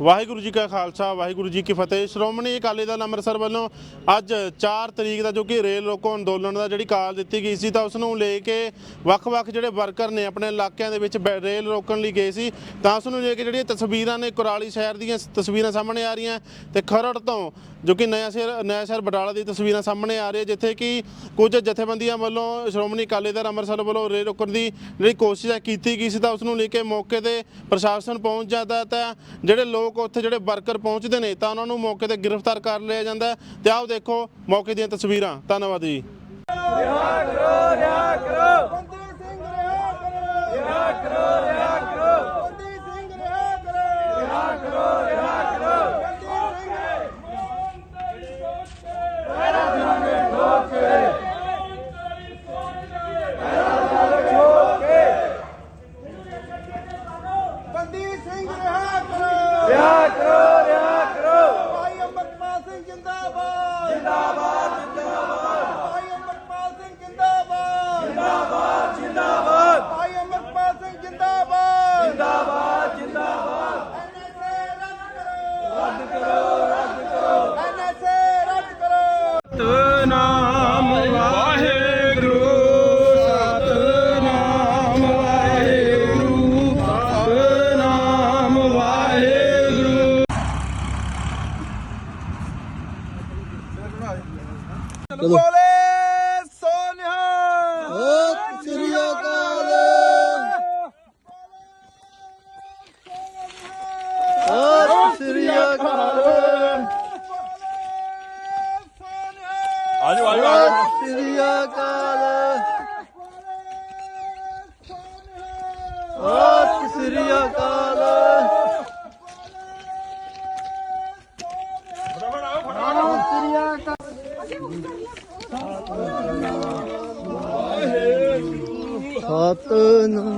ਵਾਹਿਗੁਰੂ ਜੀ ਕਾ ਖਾਲਸਾ, ਵਾਹਿਗੁਰੂ ਜੀ ਕੀ ਫਤਿਹ। ਸ਼੍ਰੋਮਣੀ ਅਕਾਲੀ ਦਲ ਅੰਮ੍ਰਿਤਸਰ ਵੱਲੋਂ ਅੱਜ 4 ਤਰੀਕ ਦਾ ਜੋ ਕਿ ਰੇਲ ਰੋਕੋ ਅੰਦੋਲਨ ਦਾ ਜਿਹੜੀ ਕਾਲ ਦਿੱਤੀ ਗਈ ਸੀ, ਤਾਂ ਉਸ ਨੂੰ ਲੈ ਕੇ ਵੱਖ-ਵੱਖ ਜਿਹੜੇ ਵਰਕਰ ਨੇ ਆਪਣੇ ਇਲਾਕਿਆਂ ਦੇ ਵਿੱਚ ਬੈ- ਰੇਲ ਰੋਕਣ ਲਈ ਗਏ ਸੀ। ਤਾਂ ਉਸ ਨੂੰ ਲੈ ਕੇ ਜਿਹੜੀਆਂ ਤਸਵੀਰਾਂ ਨੇ ਕੁਰਾਲੀ ਸ਼ਹਿਰ ਦੀਆਂ ਤਸਵੀਰਾਂ ਸਾਹਮਣੇ ਆ ਰਹੀਆਂ, ਤੇ ਖਰੜ ਤੋਂ ਜੋ ਕਿ ਨਵਾਂ ਸ਼ਹਿਰ ਨਵਾਂ ਸ਼ਹਿਰ ਬਟਾਲਾ ਦੀ ਤਸਵੀਰਾਂ ਸਾਹਮਣੇ ਆ ਰਹੀ ਹੈ ਜਿੱਥੇ ਕਿ ਕੁਝ ਜਥੇਬੰਦੀਆਂ ਵੱਲੋਂ ਸ਼੍ਰੋਮਣੀ ਅਕਾਲੀ ਦਲ ਅੰਮ੍ਰਿਤਸਰ ਵੱਲੋਂ ਰੇਲ ਰੋਕਣ ਦੀ ਜਿਹੜੀ ਕੋਸ਼ਿਸ਼ ਹੈ ਕੀਤੀ ਗਈ ਸੀ, ਤਾਂ ਉਸ ਨੂੰ ਲੈ ਕੇ ਮੌਕੇ ਤੇ ਪ੍ਰਸ਼ਾਸਨ ਪਹੁੰਚ ਜਾਂਦਾ ਤਾਂ ਜਿਹੜੇ ਲੋਕ ਉੱਥੇ ਜਿਹੜੇ ਵਰਕਰ ਪਹੁੰਚਦੇ ਨੇ, ਤਾਂ ਉਹਨਾਂ ਨੂੰ ਮੌਕੇ ਤੇ ਗ੍ਰਿਫਤਾਰ ਕਰ ਲਿਆ ਜਾਂਦਾ ਹੈ। ਤੇ ਆਓ ਦੇਖੋ ਮੌਕੇ ਦੀਆਂ ਤਸਵੀਰਾਂ। ਧੰਨਵਾਦ ਜੀ। ਬੰਦੀ ਸਿੰਘ ਰਿਹਾ ਕਰੋ। ਰਿਹਾ ਕਰੋ ਰਿਹਾ ਕਰੋ। ਬੰਦੀ ਸ੍ਰੀ ਅਕਾਲ ਆਜੋ। ਸਤਿ ਸ੍ਰੀ ਅਕਾਲ ਸਤਿ ਸ੍ਰੀ ਅਕਾਲ ਸਤਨਾਮ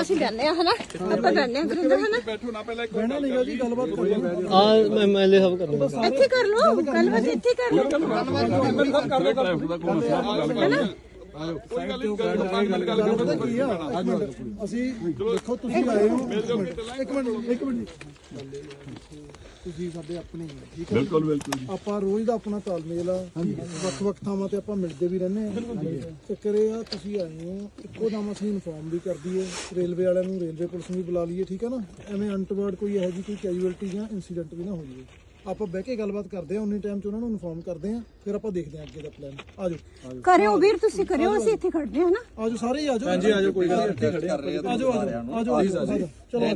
ਅਸੀਂ ਬੈਠਨੇ ਆ ਹਨਾ ਆਪਾਂ ਬੈਠਨੇ ਆ ਗੁਰਿੰਦਰ ਹਨਾ ਆ ਮੈਂ ਐਮਐਲਏ ਸਾਹਿਬ ਕਰਨਾ ਇੱਥੇ ਕਰ ਲਓ ਗੱਲਬਾਤ ਇੱਥੇ ਕਰ ਲਓ ਅਸੀਂ ਦੇਖੋ ਤੁਸੀਂ ਆਏ ਹੋ। ਇੱਕ ਮਿੰਟ ਇੱਕ ਮਿੰਟ। ਤੁਸੀਂ ਸਾਡੇ ਆਪਣੇ ਹੀ ਹੋ, ਠੀਕ ਹੈ ਬਿਲਕੁਲ ਬਿਲਕੁਲ ਆਪਾਂ ਰੋਜ਼ ਦਾ ਆਪਣਾ ਤਾਲਮੇਲ ਆ। ਵੱਖ ਵੱਖ ਥਾਵਾਂ ਤੇ ਆਪਾਂ ਮਿਲਦੇ ਵੀ ਰਹਿੰਦੇ ਆ। ਚੱਕਰ ਇਹ ਆ ਤੁਸੀਂ ਆਏ ਹੋ ਇੱਕੋ ਦਮ ਅਸੀਂ ਇਨਫੋਰਮ ਵੀ ਕਰ ਦਈਏ। ਰੇਲਵੇ ਵਾਲਿਆਂ ਨੂੰ ਰੇਲਵੇ ਪੁਲਿਸ ਨੂੰ ਵੀ ਬੁਲਾ ਲਈਏ ਠੀਕ ਹੈ ਨਾ? ਐਵੇਂ ਅਨਟਵਰਡ ਕੋਈ ਇਹੋ ਜਿਹੀ ਕੋਈ ਕੈਜੂਅਲਟੀ ਜਾਂ ਇਨਸੀਡੈਂਟ ਵੀ ਨਾ ਹੋ ਜਾਵੇ ਆਪਾਂ ਬਹਿ ਕੇ ਗੱਲਬਾਤ ਕਰਦੇ ਆ ਉਨੀ ਟਾਈਮ 'ਚ ਉਹਨਾਂ ਨੂੰ ਇਨਫੋਰਮ ਕਰਦੇ ਆ ਫਿਰ ਆਪਾਂ ਦੇਖਦੇ ਆ ਅੱਗੇ ਦਾ ਪਲਾਨ ਆਜੋ। ਕਰਿਓ ਵੀਰ ਤੁਸੀਂ ਕਰਿਓ ਅਸੀਂ ਇੱਥੇ ਖੜਦੇ ਹਾਂ ਹਨਾ ਆਜੋ ਸਾਰੇ ਹੀ ਆਜੋ। ਹਾਂਜੀ ਆਜੋ ਕੋਈ ਗੱਲ ਨਹੀਂ ਖੜੇ ਆ ਆਜੋ ਆਜੋ ਆਜੋ ਆਜੋ ਚਲੋ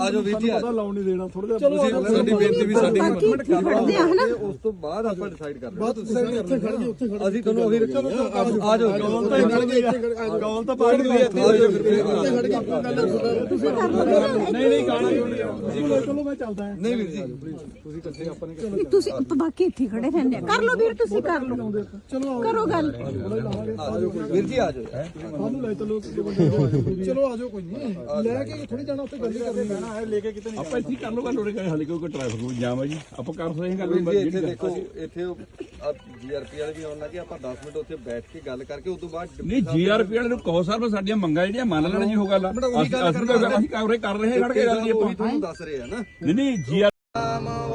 ਆਜੋ ਵੀਰ ਜੀ ਪਤਾ ਲਾਉਣ ਨਹੀਂ ਦੇਣਾ ਥੋੜਾ ਜਿਹਾ ਚਲੋ ਸਾਡੀ ਬੇਨਤੀ ਵੀ ਬਾਕੀ ਇੱਥੇ ਖੜਦੇ ਆ ਹਨਾ? ਉਸ ਤੋਂ ਬਾਅਦ ਆਪਾਂ ਡਿਸਾਈਡ ਕਰਦੇ ਬਾਤ ਤੁਸੀਂ ਇੱਥੇ ਖੜ ਜਾਓ ਉੱਥੇ ਖੜ ਅਸੀਂ ਤੁਹਾਨੂੰ ਉਹੀ ਚਲੋ ਆਜੋ ਆਜੋ ਗੌਲ ਤਾਂ ਖੜ ਗਏ ਇੱਥੇ ਗੌਲ ਤਾਂ ਪਾੜ ਗਈ ਇੱਥੇ ਇੱਥੇ ਖੜ ਗੱਲ ਤੁਸੀਂ ਕਰ ਲਓ ਨਹੀਂ ਨਹੀਂ ਗਾਣਾ ਚਲੋ ਚਲੋ ਮੈਂ ਚੱਲਦਾ ਨਹੀਂ ਵੀਰ ਜੀ ਤੁਸੀਂ ਇਕੱਠੇ ਆਪਾਂ ਨੇ ਵੀਰ ਤੁਸੀਂ ਬਾਕੀ ਇੱਥੇ ਖੜੇ ਰਹਿੰਦੇ ਆ। ਕਰ ਲਓ ਵੀਰ ਤੁਸੀਂ ਕਰ ਲਓ। ਚਲੋ ਕਰੋ ਗੱਲ। ਵੀਰ ਜੀ ਆਜੋ ਸਾਨੂੰ ਲੈ ਚਲੋ ਕਿਸੇ ਬੰਦੇ ਨੂੰ ਆਜੋ ਚਲੋ ਆਜੋ ਕੋਈ ਨਹੀਂ। ਲੈ ਕੇ ਥੋੜੀ ਜਾਣਾ ਉੱਥੇ ਗੱਲ ਹੀ ਕਰਨੀ ਹੈ। ਲੈ ਕੇ ਕਿਤੇ ਨਹੀਂ ਆਪਾਂ ਇੱਥੇ ਕਰ ਲਓ ਗੱਲ ਉਹਨੇ ਕਹੇ ਹਾਲੇ ਕੋਈ ਟ੍ਰੈਫਿਕ ਨੂੰ ਜਾਮ ਹੈ ਜੀ। ਆਪਾਂ ਕਰ ਰਹੇ ਹਾਂ ਗੱਲ ਵੀਰ ਜੀ ਇੱਥੇ ਦੇਖੋ ਇੱਥੇ ਜੀਆਰਪੀ ਵਾਲੇ ਵੀ ਆਉਣਾ ਜੀ ਆਪਾਂ 10 ਮਿੰਟ ਉੱਥੇ ਬੈਠ ਕੇ ਗੱਲ ਕਰਕੇ ਉਸ ਤੋਂ ਬਾਅਦ ਨਹੀਂ ਜੀਆਰਪੀ ਵਾਲੇ ਨੂੰ ਕਹੋ ਸਰ ਸਾਡੀਆਂ ਮੰਗਾਂ ਜਿਹੜੀਆਂ ਮੰਨ ਲੈਣ ਜੀ ਉਹ ਗੱਲ ਅਸੀਂ ਅਸੀਂ ਤਾਂ ਅਸੀਂ ਕਵਰੇ ਕਰ ਰਹੇ ਹਾਂ ਉਹੀ ਤੁਹਾਨੂੰ ਦੱਸ ਰਹੇ ਆ ਨਾ। ਨਹੀਂ ਨਹੀਂ ਜੀ